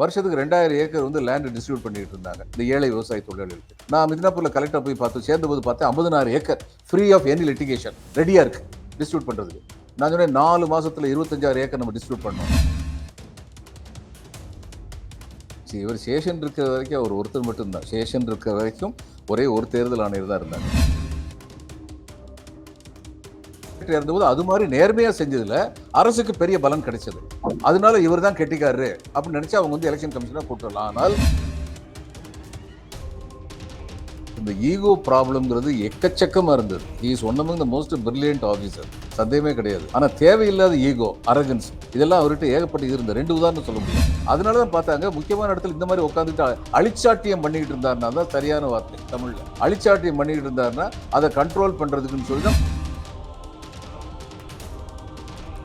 வருஷத்துக்கு ரெண்டாயிரம் ஏக்கர் வந்து லேண்ட் டிஸ்ட்ரிபியூட் பண்ணிட்டு இருந்தாங்க. இந்த ஏழை விவசாய தொழிலாளர்களுக்கு நான் மிதினாப்பூர்ல கலெக்டர் போய் பார்த்து சேர்ந்தபோது பார்த்தேன் ஐம்பதுனாயிரம் acre free of any litigation ரெடியா இருக்கு டிஸ்ட்ரிபியூட் பண்றதுக்கு. நான் சொன்னேன் நாலு மாசத்துல இருபத்தஞ்சாயிரம் ஏக்கர் நம்ம டிஸ்ட்ரிபியூட் பண்ணோம் சரி, இவர் சேஷன் இருக்கிற வரைக்கும் அவர் ஒருத்தர் மட்டும்தான். சேஷன் இருக்கிற வரைக்கும் ஒரே ஒரு தேர்தல் ஆணையர் தான் இருந்தாங்க இருந்தபோது அது மாதிரி நேர்மையாக செஞ்சதில் அரசுக்கு பெரிய பலன் கிடைச்சது. அதனால இவர் தான் கெட்டிக்காரு அப்படின்னு நினச்சி அவங்க வந்து எலெக்ஷன் கமிஷனாக போட்டுடலாம் ஆனால் இந்த ஈகோ ப்ராப்ளம்ங்கிறது எக்கச்சக்கமாக இருந்தது. Is one among the most brilliant officer சந்தேகமே கிடையாது. ஆனால் தேவையில்லாத ஈகோ அரகன்ஸ் இதெல்லாம் அவர்கிட்ட ஏகப்பட்டு இருந்த ரெண்டு உதாரணம் சொல்ல முடியும். அதனால தான் பார்த்தாங்க முக்கியமான இடத்துல இந்த மாதிரி உட்காந்துட்டு அழிச்சாட்டியம் பண்ணிக்கிட்டு இருந்தாருன்னா தான் சரியான வார்த்தை தமிழில். அழிச்சாட்டியம் பண்ணிக்கிட்டு இருந்தாருன்னா அதை கண்ட்ரோல் பண்ணுறதுக்குன்னு சொல்லி தான்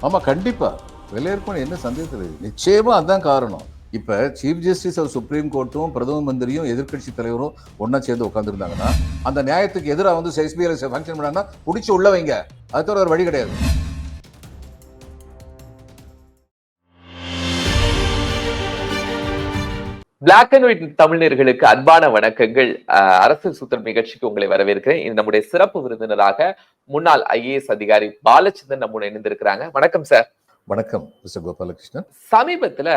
ஆமாம் கண்டிப்பாக வெளியேற்பன என்ன சந்தேகத்தில் நிச்சயமாக அதுதான் அதான் காரணம். இப்போ சீஃப் ஜஸ்டிஸ் ஆஃப் சுப்ரீம் கோர்ட்டும் பிரதம மந்திரியும் எதிர்க்கட்சி தலைவரும் ஒன்றா சேர்ந்து உட்காந்துருந்தாங்கன்னா அந்த நியாயத்துக்கு எதிராக வந்து எஸ்பிஐ ஃபங்க்ஷன் பண்ணாங்கன்னா பிடிச்சி உள்ள வைங்க. அது தவிர ஒரு வழி கிடையாது. பிளாக் அண்ட் ஒயிட் தமிழர்களுக்கு அன்பான வணக்கங்கள். அரசு சூத்திரம் நிகழ்ச்சிக்கு உங்களை வரவேற்கிறேன். இது நம்முடைய சிறப்பு விருந்தினராக முன்னாள் ஐஏஎஸ் அதிகாரி பாலச்சந்திரன் நம்முடன் இணைந்திருக்கிறாங்க. வணக்கம் சார் வணக்கம் மிஸ்டர் கோபாலகிருஷ்ணன். சமீபத்துல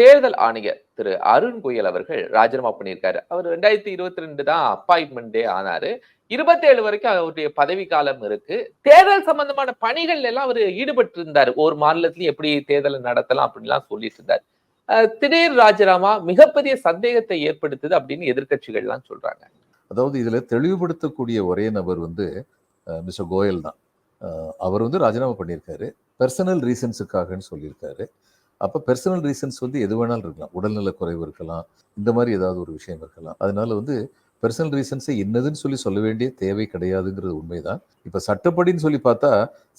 தேர்தல் ஆணையர் திரு அருண் கோயல் அவர்கள் ராஜினாமா பண்ணியிருக்காரு. அவர் ரெண்டாயிரத்தி இருபத்தி ரெண்டு தான் அப்பாயின்மெண்டே ஆனாரு. இருபத்தேழு வரைக்கும் அவருடைய பதவி காலம் இருக்கு. தேர்தல் சம்பந்தமான பணிகள் எல்லாம் அவர் ஈடுபட்டு இருந்தார் ஒரு மாநிலத்திலும் எப்படி தேர்தலை நடத்தலாம் அப்படின்லாம் சொல்லிட்டு இருந்தார். திடீர் ராஜினாமா மிகப்பெரிய சந்தேகத்தை ஏற்படுத்துது அப்படின்னு எதிர்கட்சிகள்லாம் சொல்றாங்க. அதாவது இதுல தெளிவுபடுத்தக்கூடிய ஒரே நபர் வந்து மிஸ்டர் கோயல் தான். அவர் வந்து ராஜினாமா பண்ணியிருக்காரு. பர்சனல் ரீசன்ஸுக்காகன்னு சொல்லியிருக்காரு. அப்போ பர்சனல் ரீசன்ஸ் வந்து எது வேணாலும் இருக்கலாம். உடல்நல குறைவு இருக்கலாம். இந்த மாதிரி ஏதாவது ஒரு விஷயம் இருக்கலாம். அதனால வந்து பர்சனல் ரீசன்ஸை என்னதுன்னு சொல்லி சொல்ல வேண்டிய தேவை கிடையாதுங்கிறது உண்மைதான். இப்போ சட்டப்படின்னு சொல்லி பார்த்தா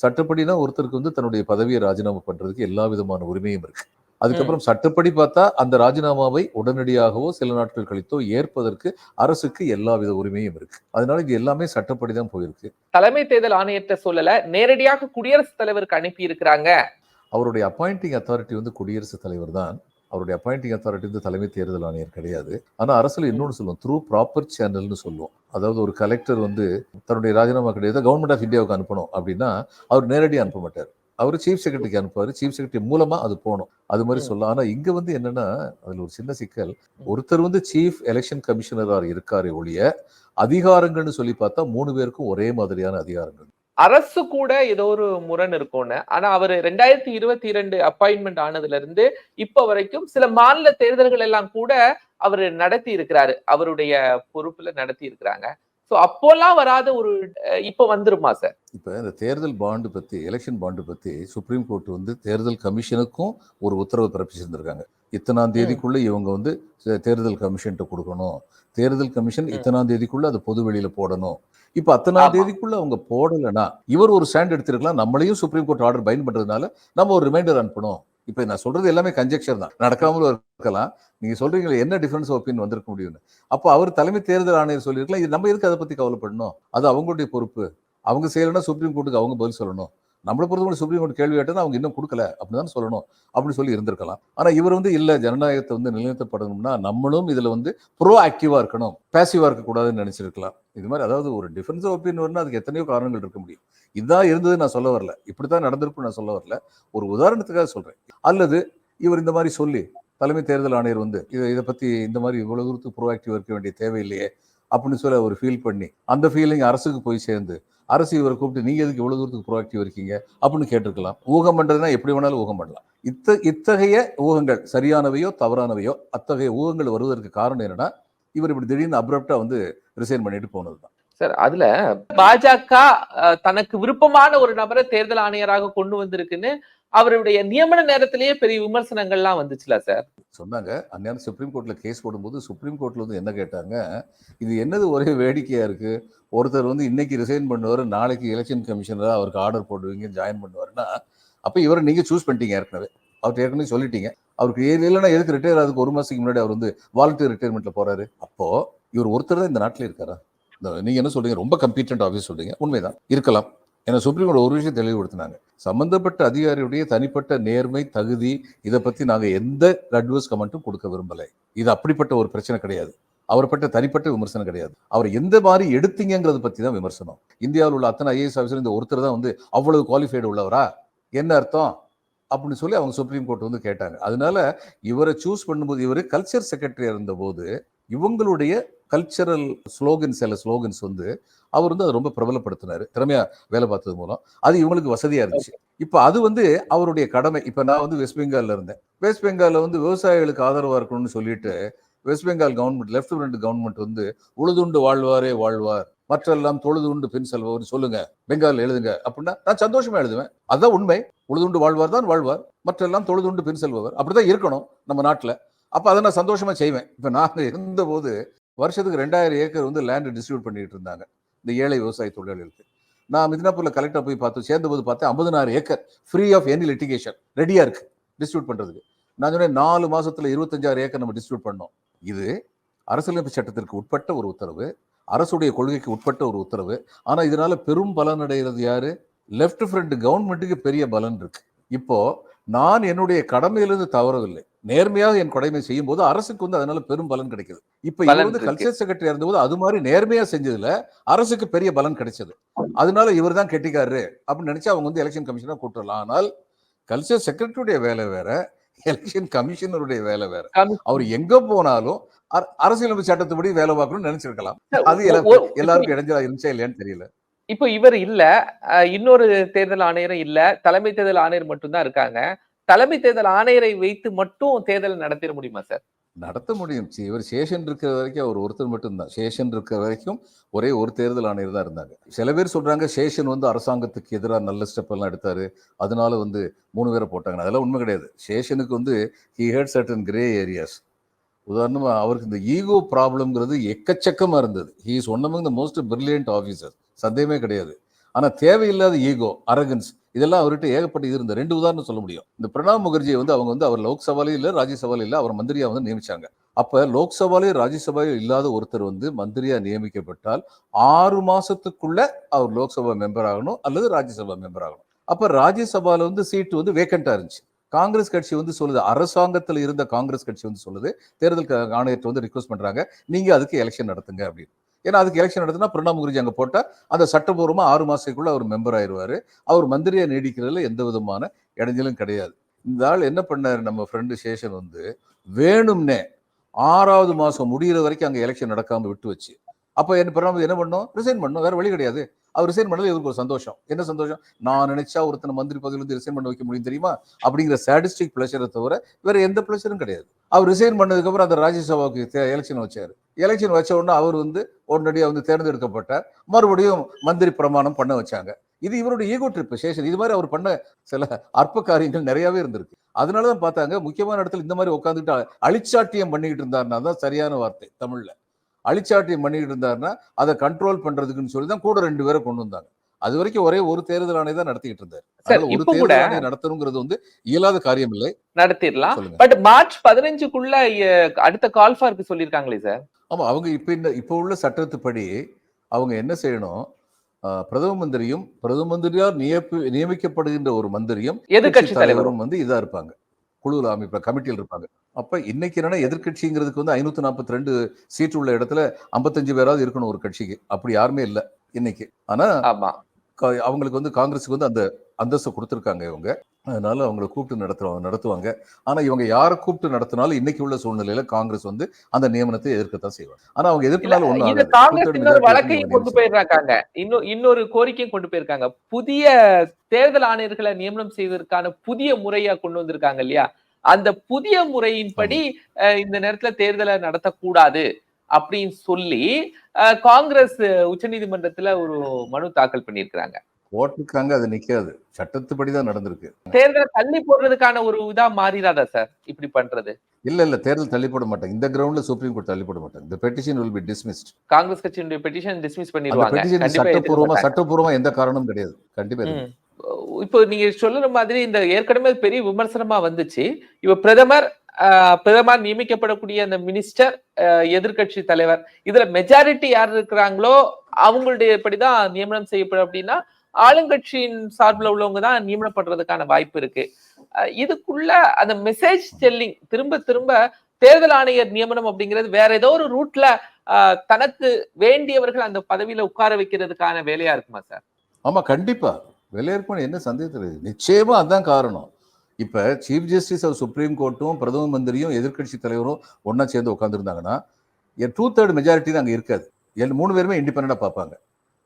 சட்டப்படினா ஒருத்தருக்கு வந்து தன்னுடைய பதவியை ராஜினாமா பண்ணுறதுக்கு எல்லா விதமான உரிமையும் இருக்குது அதுக்கப்புறம் சட்டப்படி பார்த்தா அந்த ராஜினாமாவை உடனடியாகவோ சில நாட்கள் கழித்தோ ஏற்பதற்கு அரசுக்கு எல்லா வித உரிமையும் இருக்கு. அதனால இது எல்லாமே சட்டப்படி தான் போயிருக்கு. தலைமை தேர்தல் ஆணையர்கிட்ட சொல்லல நேரடியாக குடியரசுத் தலைவருக்கு அனுப்பி இருக்கிறாங்க அவருடைய அப்பாயிண்டிங் அத்தாரிட்டி வந்து குடியரசுத் தலைவர் தான். அவருடைய அப்பாயிண்டிங் அத்தாரிட்டி வந்து தலைமை தேர்தல் ஆணையர் கிடையாது. ஆனா அரசுல இன்னொன்று சொல்லுவோம் த்ரூ ப்ராப்பர் சேனல்னு சொல்லுவோம். அதாவது ஒரு கலெக்டர் வந்து தன்னுடைய ராஜினாமா கிடையாது கவர்மெண்ட் ஆஃப் இந்தியாவுக்கு அனுப்பணும் அப்படின்னா அவர் நேரடியாக அனுப்ப மாட்டார். அவர் சீஃப் செக்ரட்டரிக்கு அனுப்புவார். சீஃப் செக்ரட்டரி மூலமா அது போகணும். அது மாதிரி. சொல்லலாம். ஆனா இங்க வந்து என்னன்னா அதுல ஒரு சின்ன சிக்கல். ஒருத்தர் வந்து சீஃப் எலெக்ஷன் கமிஷனராக இருக்காரே ஒழிய அதிகாரங்கள்னு சொல்லி பார்த்தா மூணு பேருக்கும் ஒரே மாதிரியான அதிகாரங்கள். அரசு கூட ஏதோ ஒரு முரண் இருக்கும்னு. ஆனா அவர் ரெண்டாயிரத்தி இருபத்தி இரண்டு அப்பாயின்மெண்ட் ஆனதுல இருந்து இப்ப வரைக்கும் சில மாநில தேர்தல்கள் எல்லாம் கூட அவர் நடத்தி இருக்கிறாரு. அவருடைய பொறுப்புல நடத்தி இருக்கிறாங்க. சோ அப்போல்லாம் வராத ஒரு இப்ப வந்துருமா சார் இப்போ இந்த தேர்தல் பாண்டு பற்றி எலெக்ஷன் பாண்டு பற்றி சுப்ரீம் கோர்ட் வந்து தேர்தல் கமிஷனுக்கும் ஒரு உத்தரவு பிறப்பிச்சிருந்திருக்காங்க. இத்தனாம் தேதிக்குள்ள இவங்க வந்து தேர்தல் கமிஷன்ட்ட கொடுக்கணும். தேர்தல் கமிஷன். இத்தனாம் தேதிக்குள்ள அதை பொது வெளியில போடணும். இப்போ அத்தனாம். தேதிக்குள்ள அவங்க போடலைன்னா இவர் ஒரு ஸ்டாண்ட் எடுத்திருக்கலாம் நம்மளையும் சுப்ரீம் கோர்ட் ஆர்டர் பைன் பண்றதுனால நம்ம ஒரு ரிமைண்டர் அனுப்பணும். இப்போ நான் சொல்றது எல்லாமே கன்ஜெக்ஷன் தான். நடக்காமலும் இருக்கலாம். நீங்க சொல்றீங்களே என்ன டிஃபரன்ஸ் ஒப்பீனியன் வந்திருக்க முடியும்னு. அப்போ அவர் தலைமை தேர்தல் ஆணையர் சொல்லியிருக்கலாம் இது நம்ம எதுக்கு அதை பத்தி கவலைப்படணும்? அது அவங்களுடைய பொறுப்பு. அவங்க செய்யலைன்னா சுப்ரீம் கோர்ட்டுக்கு அவங்க பதில் சொல்லணும். நம்மளை பொறுத்தவரை சுப்ரீம் கோர்ட் கேள்வி கேட்டா அவங்க இன்னும் கொடுக்கல அப்படின்னு சொல்லணும் அப்படின்னு சொல்லி இருந்திருக்கலாம். ஆனால் இவர் வந்து இல்லை ஜனநாயகத்தை வந்து நிலைநிறுத்தப்படணும்னா நம்மளும் இதில் வந்து ப்ரோ ஆக்டிவாக இருக்கணும் பேசிவாக இருக்கக்கூடாதுன்னு நினச்சிருக்கலாம். இது மாதிரி அதாவது ஒரு டிஃபரன்ஸ் ஒப்பீனியன் வரணும் அதுக்கு எத்தனையோ காரணங்கள் இருக்க முடியும். இதுதான் இருந்தது நான் சொல்ல வரல. இப்படித்தான் நடந்திருக்கும் நான் சொல்ல வரல. ஒரு உதாரணத்துக்காக சொல்கிறேன் அல்லது இவர் இந்த மாதிரி சொல்லி தலைமை தேர்தல் ஆணையர் வந்து இதை இதை பற்றி இந்த மாதிரி இவ்வளோ தூரத்துக்கு ப்ரோ ஆக்டிவாக இருக்க வேண்டிய தேவையில்லையே அப்படின்னு சொல்லி அவர் ஃபீல் பண்ணி அந்த ஃபீலிங் அரசுக்கு போய் சேர்ந்து அரசு இவரை கூப்பிட்டு நீங்க எதுக்கு இவ்வளோ தூரத்துக்கு ப்ரோஆக்டிவ் இருக்கீங்க? அப்படின்னு கேட்டிருக்கலாம். ஊகம் பண்ணுறதுனா எப்படி வேணாலும் ஊகம் பண்ணலாம். இத்த இத்தகைய ஊகங்கள் சரியானவையோ தவறானவையோ அத்தகைய ஊகங்கள் வருவதற்கு காரணம் என்னன்னா இவர் இப்படி திடீர்னு அப்ரப்டா வந்து ரிசைன் பண்ணிட்டு போனதுதான் சார் அதுல பாஜக தனக்கு விருப்பமான ஒரு நபரை தேர்தல் ஆணையராக கொண்டு வந்திருக்குன்னு அவருடைய நியமன நேரத்திலேயே பெரிய விமர்சனங்கள்லாம் வந்துச்சுல சார்? சொன்னாங்க. அந்நேரம் சுப்ரீம் கோர்ட்டில் கேஸ் போடும்போது சுப்ரீம் கோர்ட்ல வந்து என்ன கேட்டாங்க? இது என்னது ஒரே வேடிக்கையா இருக்கு? ஒருத்தர் வந்து இன்னைக்கு ரிசைன் பண்ணுவார் நாளைக்கு எலெக்ஷன் கமிஷனராக அவருக்கு ஆர்டர் போடுவீங்க ஜாயின் பண்ணுவாருன்னா அப்போ இவரை நீங்கள் சூஸ் பண்ணிட்டீங்க ஏற்கனவே. அவர் ஏற்கனவே சொல்லிட்டீங்க. அவருக்கு ஏ- இல்லைன்னா எதுக்கு ரிட்டையர் ஆகுதுக்கு ஒரு மாதத்துக்கு முன்னாடி அவர் வந்து வாலண்டியர் ரிட்டையர்மெண்ட்ல போறாரு. அப்போ இவர் ஒருத்தர் தான் இந்த நாட்டில் இருக்காரா? நீங்க என்ன சொல்றீங்க? ரொம்ப கம்பீட்டன்ட் ஆஃபீஸ் சொல்றீங்க. உண்மைதான். இருக்கலாம். ஏன்னா சுப்ரீம் கோர்ட் ஒரு விஷயம் தெளிவுபடுத்தினாங்க. சம்பந்தப்பட்ட அதிகாரியுடைய தனிப்பட்ட நேர்மை தகுதி இதை பற்றி நாங்கள் எந்த அட்வைஸ் கமெண்ட்டும் கொடுக்க விரும்பலை. இது அப்படிப்பட்ட ஒரு பிரச்சனை கிடையாது. அவர் பட்ட தனிப்பட்ட விமர்சனம் கிடையாது. அவர் எந்த மாதிரி எடுத்தீங்கிறத பற்றி தான் விமர்சனம். இந்தியாவில் உள்ள அத்தனை ஐஏஎஸ் ஆஃபீஸர் இந்த ஒருத்தர் தான் வந்து அவ்வளவு குவாலிஃபைடு உள்ளவரா? என்ன அர்த்தம்? அப்படின்னு சொல்லி அவங்க சுப்ரீம் கோர்ட் வந்து கேட்டாங்க. அதனால இவரை சூஸ் பண்ணும்போது இவர் கல்ச்சர் செக்ரட்டரியா இருந்தபோது இவங்களுடைய கல்ச்சரல் ஸ்லோகன்ஸ் சில ஸ்லோகன்ஸ் வந்து அவர் வந்து அதை ரொம்ப பிரபலப்படுத்தினார். திறமையாக வேலை பார்த்தது மூலம். அது இவங்களுக்கு வசதியாக இருந்துச்சு. இப்போ அது வந்து அவருடைய கடமை. இப்போ நான் வந்து வெஸ்ட் பெங்காலில் இருந்தேன். வெஸ்ட் பெங்காலில் வந்து விவசாயிகளுக்கு ஆதரவாக இருக்கணும்னு சொல்லிட்டு West Bengal government left front government வந்து உழுதுண்டு வாழ்வாரே வாழ்வார். மற்றெல்லாம் தொழுது உண்டு பின் செல்பவர் சொல்லுங்க. பெங்கால் எழுதுங்க. அப்படின்னா நான் சந்தோஷமா எழுதுவேன். அதுதான் உண்மை. உழுதுண்டு வாழ்வார் தான் வாழ்வார். மற்றெல்லாம் தொழுது உண்டு பின் செல்பவர். அப்படிதான் இருக்கணும் நம்ம நாட்டில். அப்போ அதை நான் சந்தோஷமா செய்வேன். இப்போ நான் இருந்தபோது வருஷத்துக்கு ரெண்டாயிரம் ஏக்கர் வந்து லேண்டு டிஸ்ட்ரிபியூட் பண்ணிட்டு இருந்தாங்க இந்த ஏழை விவசாய தொழிலாளிகளுக்கு. நான் மிதினாப்பூரில் கலெக்டர் போய் பார்த்து சேர்ந்தபோது பார்த்தேன் ஐம்பதுனாயிரம் acre free of any litigation ரெடியாக இருக்கு டிஸ்ட்ரிபியூட் பண்ணுறதுக்கு நான் சொன்னேன் நாலு மாதத்தில் இருபத்தஞ்சாயிரம் ஏக்கர் நம்ம டிஸ்ட்ரிபியூட் பண்ணோம். இது அரசியலமைப்பு சட்டத்திற்கு உட்பட்ட ஒரு உத்தரவு அரசுடைய கொள்கைக்கு உட்பட்ட ஒரு உத்தரவு. ஆனால் இதனால் பெரும் பலன் அடைகிறது யார் லெஃப்ட் ஃப்ரண்ட் கவர்மெண்ட்டுக்கு பெரிய பலன் இருக்குது இப்போது நான் என்னுடைய கடமையிலிருந்து தவறவில்லை. நேர்மையாக என் கடமை செய்யும் போது அரசுக்கு வந்து அதனால பெரும் பலன் கிடைக்குது. இப்ப இவர் வந்து. கல்ச்சர் செக்ரட்டரி இருந்தபோது அது மாதிரி நேர்மையா செஞ்சதுல அரசுக்கு பெரிய பலன் கிடைச்சது. அதனால இவர் தான் கெட்டிக்காரரு அப்படின்னு நினைச்சு அவங்க வந்து எலெக்ஷன் கமிஷனா கூட்டலாம் ஆனால் கல்ச்சர் செக்ரட்டரியுடைய வேலை வேற எலெக்ஷன் கமிஷனருடைய வேலை வேற. அவர் எங்க போனாலும் அர- அரசியலமைப்பு சட்டத்துப்படி வேலை பார்க்கணும்னு நினைச்சிருக்கலாம். அது எல்லாருக்கும் இடைஞ்சலா இருந்துச்சா இல்லையான்னு தெரியல. இப்போ இவர் இல்ல. இன்னொரு தேர்தல் ஆணையரும் இல்ல. தலைமை தேர்தல் ஆணையர் மட்டும்தான் இருக்காங்க. தலைமை தேர்தல் ஆணையரை வைத்து மட்டும் தேர்தல் நடத்திட முடியுமா சார்? நடத்த முடியும். இவர் சேஷன் இருக்கிற வரைக்கும் அவர் ஒருத்தர் மட்டும்தான். சேஷன் இருக்கிற வரைக்கும் ஒரே ஒரு தேர்தல் ஆணையர் தான் இருந்தாங்க. சில பேர் சொல்றாங்க சேஷன் வந்து அரசாங்கத்துக்கு எதிராக நல்ல ஸ்டெப் எல்லாம் எடுத்தாரு. அதனால வந்து மூணு பேரை போட்டாங்க. அதெல்லாம் உண்மை கிடையாது. சேஷனுக்கு வந்து he had certain grey areas உதாரணமாக அவருக்கு இந்த ஈகோ ப்ராப்ளம்ங்கிறது எக்கச்சக்கமாக இருந்தது. He is one among the most brilliant officer சந்தேகமே கிடையாது. ஆனா தேவையில்லாத ஈகோ அரகன்ஸ் இதெல்லாம் அவர்கிட்ட ஏகப்பட்ட இது இருந்த ரெண்டு உதாரணம் சொல்ல முடியும். இந்த பிரணாப் முகர்ஜியை வந்து அவங்க வந்து அவர் லோக்சபாலையும் இல்லை ராஜ்யசபாலையும் இல்லை அவர் மந்திரியாக வந்து நியமிச்சாங்க. அப்ப லோக்சபாலையும் ராஜ்யசபாலையும் இல்லாத ஒருத்தர் வந்து மந்திரியா நியமிக்கப்பட்டால் ஆறு மாசத்துக்குள்ள அவர் லோக்சபா மெம்பர் ஆகணும் அல்லது ராஜ்யசபா மெம்பர் ஆகணும். அப்போ ராஜ்யசபால வந்து சீட்டு வந்து வேக்கண்டா இருந்துச்சு. காங்கிரஸ் கட்சி வந்து சொல்லுது அரசாங்கத்தில் இருந்த காங்கிரஸ் கட்சி வந்து சொல்லுது தேர்தல் ஆணையத்தை வந்து ரிக்வஸ்ட் பண்ணுறாங்க நீங்க அதுக்கு எலெக்ஷன் நடத்துங்க அப்படின்னு. ஏன்னா அதுக்கு எலெக்ஷன் நடத்தினா பிரணாப் முகர்ஜி அங்கே போட்டால் அந்த சட்டபூர்வமா ஆறு மாதத்துக்குள்ளே அவர் மெம்பர் ஆயிடுவார் அவர் மந்திரியை நீடிக்கிறதுல எந்த விதமான இடைஞ்சலும் கிடையாது. இந்த ஆள் என்ன பண்ணார்? நம்ம ஃப்ரெண்டு சேஷன் வந்து வேணும்னே ஆறாவது மாதம் முடிகிற வரைக்கும் அங்கே எலெக்ஷன் நடக்காமல் விட்டு வச்சு. அப்போ என்ன பிரணாப் என்ன பண்ணோம்? ரிசைன் பண்ணோம். வேறு வழி கிடையாது. அவர் ரிசைன் பண்ணது இவருக்கு ஒரு சந்தோஷம்? என்ன சந்தோஷம்? நான் நினைச்சா ஒருத்தனை மந்திரி பதவியிலிருந்து ரிசைன் பண்ண வைக்க முடியும் தெரியுமா? அப்படிங்கிற சாடிஸ்டிக் பிளஷரை தவிர வேற எந்த பிளஷரும் கிடையாது. அவர் ரிசைன் பண்ணதுக்கப்புறம் அந்த ராஜ்யசபாவுக்கு எலெக்ஷன் வச்சார். எலெக்ஷன் வச்ச உடனே அவர் வந்து உடனடியாக வந்து தேர்ந்தெடுக்கப்பட்டார். மறுபடியும் மந்திரி பிரமாணம் பண்ண வச்சாங்க. இது இவருடைய ஈகோ ட்ரிப் சேஷன் இது மாதிரி அவர் பண்ண சில அற்ப காரியங்கள் நிறையாவே இருந்திருக்கு. அதனாலதான் பார்த்தாங்க முக்கியமான இடத்துல இந்த மாதிரி உட்காந்துட்டு அழிச்சாட்டியம் பண்ணிக்கிட்டு இருந்தாருன்னா தான் சரியான வார்த்தை தமிழில். அழிச்சாட்டியம் பண்ணிக்கிட்டு இருந்தாருன்னா அதை கண்ட்ரோல் பண்ணுறதுக்குன்னு சொல்லி தான் கூட ரெண்டு பேரை கொண்டு வந்தாங்க. அது வரைக்கும் ஒரே ஒரு தேர்தல் ஆணையம் தான் நடத்திக்கிட்டு இருந்தார். ஒரு தேர்தல் ஆணையம் நடத்தணுங்கிறது வந்து இயலாத காரியம் இல்லை நடத்திடலாம் பட் மார்ச் பதினஞ்சுக்குள்ள அடுத்த கால்ஃபாருக்கு சொல்லியிருக்காங்களே சார்? ஆமா அவங்க இப்ப இந்த இப்ப உள்ள சட்டத்துப்படி அவங்க என்ன செய்யணும்? பிரதம மந்திரியும் பிரதம மந்திரியால் நியப்பி நியமிக்கப்படுகின்ற ஒரு மந்திரியும் எதிர்கட்சி கட்சி தலைவரும். தலைவரும் வந்து இதா இருப்பாங்க. குழுவில் அமைப்ப கமிட்டியில் இருப்பாங்க. அப்ப இன்னைக்கு என்னன்னா எதிர்கட்சிங்கிறதுக்கு வந்து ஐநூத்தி நாற்பத்தி ரெண்டு சீட் உள்ள இடத்துல ஐம்பத்தஞ்சு பேராவது இருக்கணும் ஒரு கட்சிக்கு. அப்படி யாருமே இல்லை. இன்னைக்கு. ஆனா அவங்களுக்கு வந்து காங்கிரஸுக்கு வந்து அந்த அந்தஸ்து கொடுத்துருக்காங்க இவங்க. அதனால அவங்களை கூப்பிட்டு நடத்துவாங்க நடத்துவாங்க. ஆனா இவங்க யாரை கூப்பிட்டு நடத்தினாலும் இன்னைக்கு உள்ள சூழ்நிலையில காங்கிரஸ் வந்து அந்த நியமனத்தை எதிர்க்கத்தான் செய்வாங்க. ஆனா அவங்க எதிர்ப்பினால majority வழக்கையும் கொண்டு. போயிருக்காங்க. இன்னும் இன்னொரு கோரிக்கையும் கொண்டு போயிருக்காங்க. புதிய தேர்தல் ஆணையர்களை நியமனம் செய்வதற்கான புதிய முறையா கொண்டு வந்திருக்காங்க இல்லையா? அந்த புதிய முறையின்படி இந்த நேரத்துல தேர்தலை நடத்தக்கூடாது. அப்படின்னு சொல்லி காங்கிரஸ் உச்சநீதிமன்றத்துல ஒரு மனு தாக்கல் பண்ணியிருக்கிறாங்க. போட்டிருக்காங்க அது நிக்காது. சட்டத்துப்படி தான் நடந்திருக்கு. தேர்தலை தள்ளி போடுறதுக்கான ஒரு இதா மாறிடாதா சார்? இப்படி பண்றது. இல்ல இல்ல தேர்தல் தள்ளி போட மாட்டாங்க. இந்த கிரவுண்ட்ல சுப்ரீம் கோர்ட் தள்ளி போட மாட்டாங்க. இந்த petition will be dismissed. Congress கட்சியினுடைய பெட்டிஷன் டிஸ்மிஸ் பண்ணிடுவாங்க பெட்டிஷன் சட்டப்பூர்வமா. சட்டப்பூர்வமா எந்த காரணமும் கிடையாது. கண்டிப்பா. இப்போ நீங்க சொல்லுற மாதிரி இந்த ஏற்கனவே பெரிய விமர்சனமா வந்துச்சு. இப்ப பிரதமர் பிரதமர் நியமிக்கப்படக்கூடிய அந்த மினிஸ்டர் எதிர்க்கட்சி தலைவர் இதுல மெஜாரிட்டி யார் இருக்கிறாங்களோ அவங்களுடைய படிதான் நியமனம் செய்யப்படும் அப்படின்னா ஆளுங்கட்சியின் சார்பில் உள்ளவங்க தான் நியமனப்படுறதுக்கான வாய்ப்பு இருக்கு. இதுக்குள்ள அந்த மெசேஜ் செல்லிங் திரும்ப திரும்ப தேர்தல் ஆணையர் நியமனம் அப்படிங்கிறது வேற ஏதோ ஒரு ரூட்ல ஆஹ் தனக்கு வேண்டியவர்கள் அந்த பதவியில உட்கார வைக்கிறதுக்கான வேலையா இருக்குமா சார்? ஆமா கண்டிப்பா. வெளியேற்பாடு என்ன சந்தேகத்தில் நிச்சயமா அதான் காரணம். இப்போ சீஃப் ஜஸ்டிஸ் ஆஃப் சுப்ரீம் கோர்ட்டும் பிரதம மந்திரியும் எதிர்க்கட்சி தலைவரும் ஒன்றா சேர்ந்து உட்காந்துருந்தாங்கன்னா என் டூ தேர்ட் மெஜாரிட்டி தான் அங்கே இருக்காது. எல் மூணு பேருமே இண்டிபெண்டா பார்ப்பாங்க.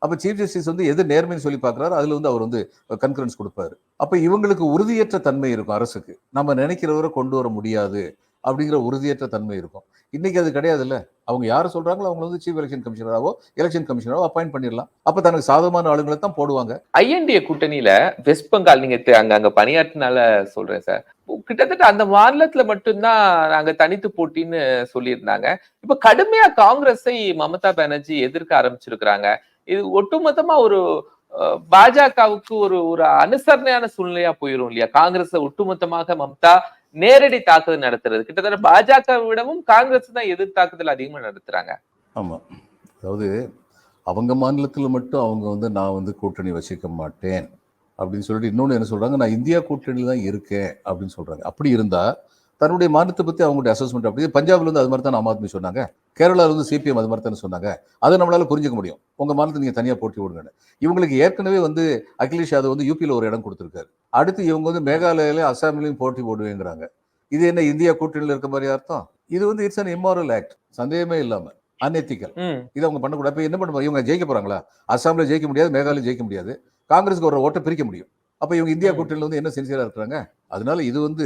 அப்போ சீஃப் ஜஸ்டிஸ் வந்து எது நேர்மைன்னு சொல்லி பார்க்குறாரு அதில் வந்து அவர் வந்து கன்கரன்ஸ் கொடுப்பாரு. அப்போ இவங்களுக்கு உறுதியற்ற தன்மை இருக்கும் அரசுக்கு. நம்ம நினைக்கிறவரை கொண்டு வர முடியாது. அப்படிங்கிற உறுதியற்ற தன்மை இருக்கும். இன்னைக்கு அது கிடையாது இல்லை அவங்க யார் சொல்றாங்களோ அவங்க வந்து சீஃப் எலெக்ஷன் கமிஷனராவோ எலெக்ஷன் கமிஷனராகவோ அப்பாயிண்ட் பண்ணிடலாம். அப்ப தனக்கு சாதகமான ஆளுங்களை தான் போடுவாங்க. ஐஎன்டிஏ கூட்டணியில வெஸ்ட் பெங்கால் நீங்க தெ- அங்க அங்க பணியாற்றினால சொல்றேன் சார். கிட்டத்தட்ட அந்த மாநிலத்துல மட்டும்தான் நாங்க தனித்து போட்டின்னு சொல்லியிருந்தாங்க. இப்ப கடுமையா காங்கிரஸை மமதா பானர்ஜி எதிர்க்க ஆரம்பிச்சிருக்கிறாங்க. இது ஒட்டுமொத்தமா ஒரு பாஜகவுக்கு ஒரு ஒரு அனுசரணையான சூழ்நிலையா போயிரும் இல்லையா? காங்கிரஸ் ஒட்டுமொத்தமாக மம்தா நேரடி தாக்குதல் நடத்துறது. கிட்டத்தட்ட பாஜக விடவும் காங்கிரஸ் தான் எதிர் தாக்குதல் அதிகமா நடத்துறாங்க. ஆமா. அதாவது அவங்க மாநிலத்தில் மட்டும் அவங்க வந்து நான் வந்து கூட்டணி வச்சுக்க மாட்டேன் அப்படின்னு சொல்லிட்டு இன்னொன்று என்ன சொல்றாங்க? நான் இந்தியா கூட்டணியில் தான் இருக்கேன் அப்படின்னு சொல்றாங்க. அப்படி இருந்தால் தன்னுடைய மாநிலத்தை பத்தி அவங்களுடைய அசஸ்மெண்ட் அப்படி. பஞ்சாப்ல இருந்து அது மாதிரி தான் ஆம் ஆத்மி சொன்னாங்க. கேரளால இருந்து சிபிஎம் அது மாதிரி தானே சொன்னாங்க. அதை நம்மளால புரிஞ்சுக்க முடியும். உங்க மாநிலத்தை நீங்க தனியா போட்டி விடுங்கன்னு. இவங்களுக்கு ஏற்கனவே வந்து அகிலேஷ் யாதவ் வந்து யூபியில் ஒரு இடம் கொடுத்துருக்காரு. அடுத்து இவங்க வந்து மேகாலயில அசாம்லயும் போட்டி போடுவேங்கிறாங்க. இது என்ன இந்தியா கூட்டணியில் இருக்க மாதிரி அர்த்தம்? இது வந்து இட்ஸ் அன் இம்மாரல் ஆக்ட் சந்தேகமே இல்லாம. அன்எத்திக்கல் இதை அவங்க பண்ணக்கூடாது. இப்போ என்ன பண்ணுவாங்க இவங்க ஜெயிக்க போறாங்களா? அஸ்ஸாம்ல ஜெயிக்க முடியாது மேகாலயம் ஜெயிக்க முடியாது. காங்கிரஸ்க்கு ஒரு ஓட்டை பிரிக்க முடியும். அப்ப இவங்க இந்தியா. கூட்டணியில வந்து என்ன சின்சியரா இருக்கிறாங்க அதனால இது வந்து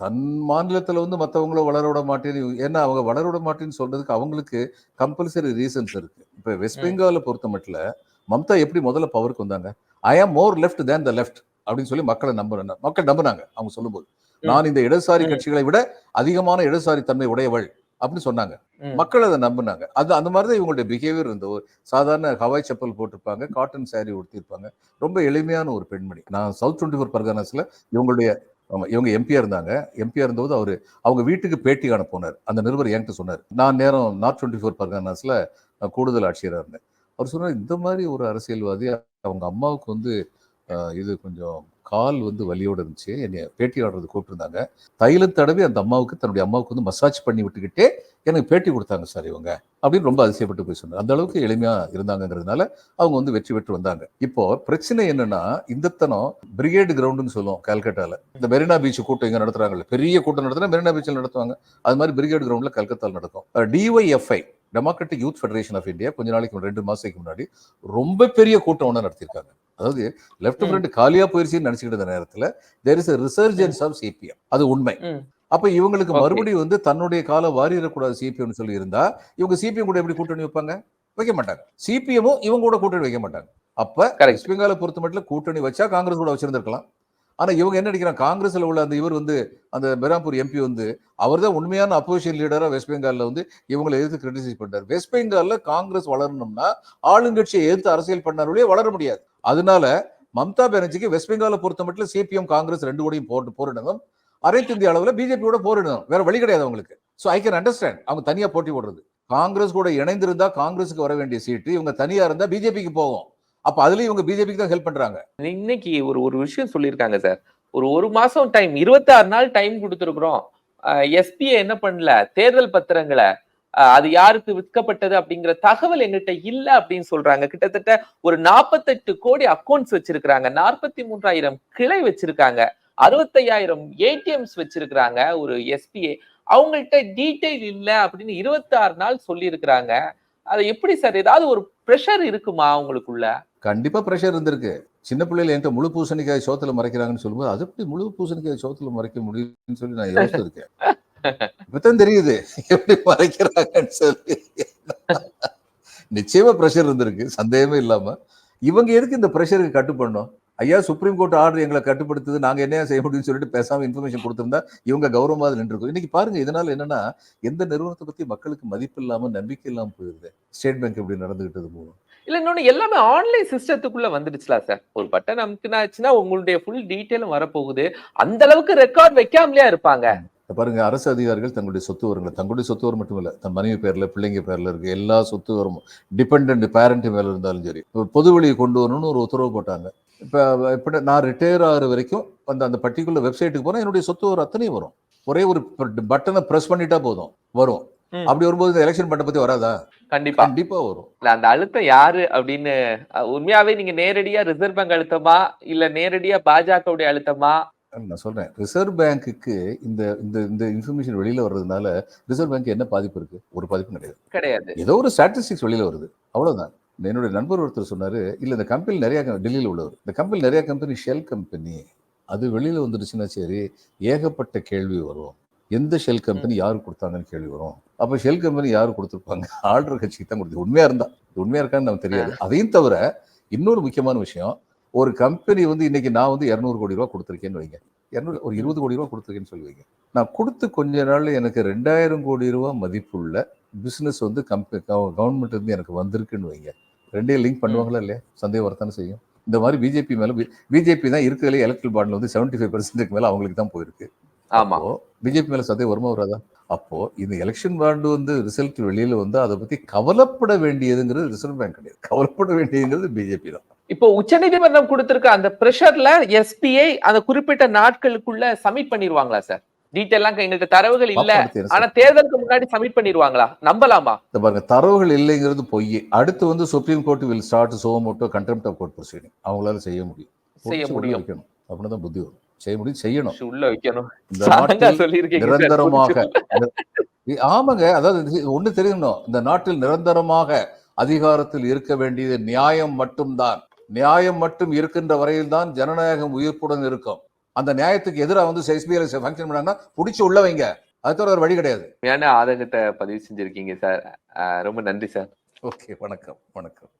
தன் மாநிலத்துல வந்து மத்தவங்கள வளர விட மாட்டேன்னு ஏன்னா அவங்க வளர விட மாட்டேன்னு சொல்றதுக்கு அவங்களுக்கு கம்பல்சரி ரீசன்ஸ் இருக்கு இப்ப வெஸ்ட். பெங்கால பொறுத்த மட்டும் மம்தா எப்படி முதல்ல பவருக்கு வந்தாங்க ஐ ஆம் மோர் லெஃப்ட் தேன் த லெஃப்ட் அப்படின்னு சொல்லி மக்களை நம்புறாங்க மக்கள் நம்புனாங்க அவங்க சொல்லும்போது. நான் இந்த இடதுசாரி. கட்சிகளை விட அதிகமான இடதுசாரி தன்மை உடையவள் அப்படின்னு சொன்னாங்க. மக்கள் அதை நம்பினாங்க. அது அந்த மாதிரி தான் இவங்களுடைய பிஹேவியர் இருந்த ஒரு சாதாரண ஹவாய் செப்பல் போட்டிருப்பாங்க காட்டன் saree உடுத்திருப்பாங்க ரொம்ப எளிமையான ஒரு பெண்மணி. நான் சவுத் டுவெண்ட்டி ஃபோர் பர்கானாஸ்ல இவங்களுடைய இவங்க எம்பியா இருந்தாங்க. எம்பியா இருந்தபோது அவரு அவங்க வீட்டுக்கு பேட்டி காண போனார். அந்த நிருபர் என்கிட்ட சொன்னார் நான் நேரம் நார்த் டுவெண்ட்டி ஃபோர் பர்கானாஸ்ல கூடுதல் ஆட்சியராக இருந்தேன். அவர் சொன்னார் இந்த மாதிரி ஒரு அரசியல்வாதி அவங்க அம்மாவுக்கு வந்து இது கொஞ்சம் கால் வந்து வலியோடு இருந்துச்சு. என்னை பேட்டி ஆடுறது கூப்பிட்டுருந்தாங்க. தைலம் தடவி அந்த அம்மாவுக்கு தன்னுடைய அம்மாவுக்கு வந்து மசாஜ் பண்ணி விட்டுக்கிட்டே எனக்கு பேட்டி கொடுத்தாங்க சார் இவங்க அப்படின்னு ரொம்ப அதிசயப்பட்டு போய் சொன்னாங்க அந்த அளவுக்கு எளிமையா இருந்தாங்கங்கிறதுனால அவங்க வந்து வெற்றி பெற்று வந்தாங்க. இப்போ பிரச்சனை என்னன்னா இந்தத்தனம் பிரிகேடு கிரவுண்டுன்னு சொல்லுவோம் கல்கட்டால. இந்த மெரினா பீச் கூட்டம் இங்க நடத்துறாங்கல்ல. பெரிய கூட்டம் நடத்தினா மெரினா பீச்சில் நடத்துவாங்க. அது மாதிரி பிரிகேடு கிரவுண்ட்ல கல்கத்தால நடக்கும். DYFI democratic youth federation of India கொஞ்ச நாளைக்கு ரெண்டு மாசத்துக்கு முன்னாடி ரொம்ப பெரிய கூட்டம் ஒன்று நடத்தியிருக்காங்க அதாவது லெஃப்ட். ஃப்ரண்ட் காலியா போயிருச்சுன்னு நினைச்சுக்கிட்டு இருந்த நேரத்துல there is resurgence of CPM அது உண்மை. அப்ப இவங்களுக்கு. மறுபடியும் வந்து தன்னுடைய காலை வாரிடக்கூடாது சிபிஎம் சொல்லி இருந்தா இவங்க சிபிஎம் கூட எப்படி கூட்டணி வைப்பாங்க வைக்க மாட்டாங்க சிபிஎம்மும் இவங்க கூட கூட்டணி வைக்க மாட்டாங்க அப்ப. வெஸ்ட் பெங்காலை பொறுத்த மட்டும் கூட்டணி வச்சா காங்கிரஸ் கூட வச்சிருந்திருக்கலாம் ஆனா இவங்க என்ன நினைக்கிறாங்க? காங்கிரஸ்ல உள்ள அந்த இவர் வந்து அந்த பெராம்பூர் எம்பி வந்து அவர் தான் உண்மையான அப்போசிஷன் லீடரா வெஸ்ட் பெங்கால்ல வந்து இவங்களை எதிர்த்து கிரிட்டிசைஸ் பண்றாரு. வெஸ்ட் பெங்கால்ல காங்கிரஸ் வளரணும்னா ஆளுங்கட்சியை எதிர்த்து அரசியல் பண்ணாருடைய வளர முடியாது. அதனால மம்தா பானர்ஜிக்கு வெஸ்ட் பெங்காலை பொறுத்த மட்டும் சிபிஎம் காங்கிரஸ் ரெண்டு கூடையும் போட்டு போரிடணும். அனைத்து இந்திய அளவுல பிஜேபியோட போரிடணும். வேற வழி கிடையாது அவங்களுக்கு. சோ ஐ கேன் அண்டர்ஸ்டாண்ட் அவங்க தனியா போட்டி போடுறது. காங்கிரஸ் கூட இணைந்திருந்தா காங்கிரஸுக்கு வர வேண்டிய சீட்டு இவங்க தனியா இருந்தா பிஜேபிக்கு போகும். அப்ப அதுலயும் இவங்க பிஜேபிக்கு தான் ஹெல்ப் பண்றாங்க. இன்னைக்கு ஒரு ஒரு விஷயம் சொல்லியிருக்காங்க சார். ஒரு ஒரு மாசம் டைம் இருபத்தி ஆறு நாள் டைம் கொடுத்துருக்குறோம். எஸ்பிஐ என்ன பண்ணல? தேர்தல் பத்திரங்களை அது யாருக்கு விற்கப்பட்டது அப்படிங்கிற தகவல் எங்கிட்ட இல்ல அப்படின்னு சொல்றாங்க. கிட்டத்தட்ட ஒரு நாற்பத்தெட்டு கோடி அக்கௌண்ட்ஸ் வச்சிருக்காங்க நாற்பத்தி மூன்றாயிரம் கிளை வச்சிருக்காங்க. அறுபத்தையாயிரம் ஏடிஎம்ஸ் வச்சிருக்கிறாங்க ஒரு எஸ்பிஐ அவங்கள்ட்ட டீட்டெயில் இல்ல அப்படின்னு இருபத்தி ஆறு நாள் சொல்லி அது எப்படி சார்? ஏதாவது ஒரு ப்ரெஷர் இருக்குமா அவங்களுக்குள்ள கண்டிப்பா பிரஷர் இருந்திருக்கு. சின்ன பிள்ளைல என்கிட்ட முழு பூசணிக்காய் சோத்துல மறைக்கிறாங்கன்னு சொல்லும்போது அது எப்படி முழு பூசணிக்காய் சோத்துல மறைக்க முடியும்னு சொல்லி நான் யோசிச்சிருக்கேன். இப்பதான் தெரியுது எப்படி மறைக்கிறாங்கன்னு சொல்லி. நிச்சயமா பிரஷர் இருந்திருக்கு சந்தேகமே இல்லாம. இவங்க எதுக்கு இந்த பிரஷருக்கு கட்டுப்படணும்? ஐயா சுப்ரீம் கோர்ட் ஆர்டர் எங்களை கட்டுப்படுத்துது. நாங்க என்ன செய்ய முடியும்னு சொல்லிட்டு பேசாம இன்ஃபர்மேஷன் கொடுத்திருந்தா இவங்க கௌரவமாக நின்றுருக்கும். இன்னைக்கு பாருங்க இதனால என்னன்னா எந்த நிறுவனத்தை பத்தி மக்களுக்கு மதிப்பு இல்லாம நம்பிக்கை இல்லாம போயிருது. ஸ்டேட் பேங்க் இப்படி நடந்துகிட்டது மூலம். இல்ல இன்னொன்னு எல்லாமே ஆன்லைன் சிஸ்டத்துக்குள்ள வந்துடுச்சுல சார் ஒரு பட்டன் அமுக்குனாச்சுன்னா உங்களுடைய ஃபுல் டீட்டெயிலும் வரப்போகுது. அந்த அளவுக்கு ரெக்கார்ட் வைக்காமலையா இருப்பாங்க. பாருங்க அரசு அதிகாரிகள் தங்களுடைய சொத்து விவரங்களை தங்களுடைய சொத்து விவரம் மட்டும் இல்ல தன் மனைவி பேர்ல பிள்ளைங்க பேர்ல இருக்கு எல்லா சொத்து விவரமும் டிபெண்ட் பேரண்ட் மேல இருந்தாலும் சரி பொது வழியை கொண்டு வரணும்னு ஒரு உத்தரவு போட்டாங்க. இப்ப இப்ப நான் ரிட்டையர் ஆகிற வரைக்கும் அந்த அந்த பர்டிகுலர் வெப்சைட்டுக்கு போனா என்னுடைய சொத்து விவரம் அத்தனையும் வரும். ஒரே ஒரு பட்டனை பிரஸ் பண்ணிட்டா போதும் வரும். அப்படி வரும்போது இந்த எலெக்ஷன் பண்ண பத்தி வராதா? கண்டிப்பா. கண்டிப்பா வரும். இல்ல அந்த அழுத்தம் யாரு அப்படின்னு உண்மையாவே நீங்க நேரடியா ரிசர்வ் பேங்க் அழுத்தமா? இல்ல நேரடியா பாஜகவுடைய அழுத்தமா? நான் சொல்றேன். ரிசர்வ் பேங்க்குக்கு இந்த இந்த இந்த இன்ஃபர்மேஷன் வெளியில வர்றதுனால ரிசர்வ் பேங்க் என்ன பாதிப்பு இருக்கு? ஒரு பாதிப்பும் கிடையாது. கிடையாது. ஏதோ ஒரு ஸ்டாட்டிஸ்டிக்ஸ் வெளியில வருது. அவ்வளவுதான். என்னுடைய நண்பர் ஒருத்தர் சொன்னாரு இல்ல இந்த கம்பெனி நிறைய டெல்லியில உள்ளவர். இந்த கம்பெனி நிறைய கம்பெனி ஷெல் கம்பெனி அது வெளியில வந்துருச்சுன்னா சரி ஏகப்பட்ட கேள்வி வரும். எந்த ஷெல் கம்பெனி யாரு கொடுத்தாங்கன்னு கேள்வி வரும். அப்ப ஷெல் கம்பெனி யாரு கொடுத்துருப்பாங்க? ஆர்டர் கட்சிக்கு தான் கொடுத்து உண்மையா இருந்தா இது உண்மையா இருக்கான்னு நமக்கு தெரியாது. அதையும் தவிர இன்னொரு முக்கியமான விஷயம் ஒரு கம்பெனி வந்து இன்னைக்கு நான் வந்து இரநூறு கோடி ரூபா கொடுத்துருக்கேன்னு வைங்க. இரநூறு ஒரு இருபது கோடி ரூபா கொடுத்துருக்கேன்னு சொல்லி வைங்க. நான் கொடுத்து கொஞ்ச நாள்ல எனக்கு ரெண்டாயிரம் கோடி ரூபா மதிப்புள்ள பிசினஸ் வந்து கம்பெனி கவர்மெண்ட் இருந்து எனக்கு வந்திருக்குன்னு வைங்க. ரெண்டையும் லிங்க் பண்ணுவாங்களா இல்லையா? சந்தேகம் வரத்தானே செய்யும். இந்த மாதிரி பிஜேபி மேல பிஜேபி தான் இருக்கிறதுல எலக்ட்ரல் பாண்டில் வந்து செவன்டி ஃபைவ் பர்சன்ட்டுக்கு மேல அவங்களுக்கு தான் போயிருக்கு. ஆமா. அப்போ பிஜேபி மேல சந்தேகம் வருமா வராதா? அப்போ இந்த எலெக்ஷன் பாண்டு வந்து ரிசல்ட் வெளியில வந்து அதை பத்தி கவலைப்பட வேண்டியதுங்கிறது ரிசர்வ் பேங்க் கிடையாது. கவலைப்பட வேண்டியதுங்கிறது பிஜேபி தான். இப்போ உச்சநீதிமன்றம் கொடுத்திருக்க அந்த பிரஷர்ல எஸ்பிஐ அந்த குறிப்பிட்ட நாட்களுக்குள்ள சப்மிட் பண்ணிருவாங்களா சார் டீட்டெயிலாம் எங்கள்கிட்ட தரவுகள் இல்ல. ஆனா தேர்தலுக்கு முன்னாடி சப்மிட் பண்ணிருவாங்களா நம்பலாமா? பாருங்க தரவுகள் இல்லைங்கிறது பொய் அடுத்து வந்து supreme court will start suo motu contempt of court proceeding அவங்களால செய்ய முடியும். செய்ய முடியும். அப்படின்னு தான் புத்தி வரும். செய்ய முடியும் செய்யணும். உள்ள வைக்கணும். நிரந்தரமாக ஆமாங்க. அதாவது ஒண்ணு தெரியணும் இந்த நாட்டில் நிரந்தரமாக அதிகாரத்தில் இருக்க வேண்டியது நியாயம் மட்டும்தான். நியாயம் மட்டும் இருக்கின்ற வரையில் தான் ஜனநாயகம் உயிர்ப்புடன் இருக்கும். அந்த நியாயத்துக்கு எதிராக வந்து எஸ்பிஐ ஃபங்க்ஷன் பண்ணாங்கன்னா பிடிச்சி உள்ள வைங்க. அது தவிர ஒரு வழி கிடையாது. உண்மையான ஆதங்கத்தை பதிவு செஞ்சிருக்கீங்க சார். ரொம்ப நன்றி சார். ஓகே வணக்கம் வணக்கம்.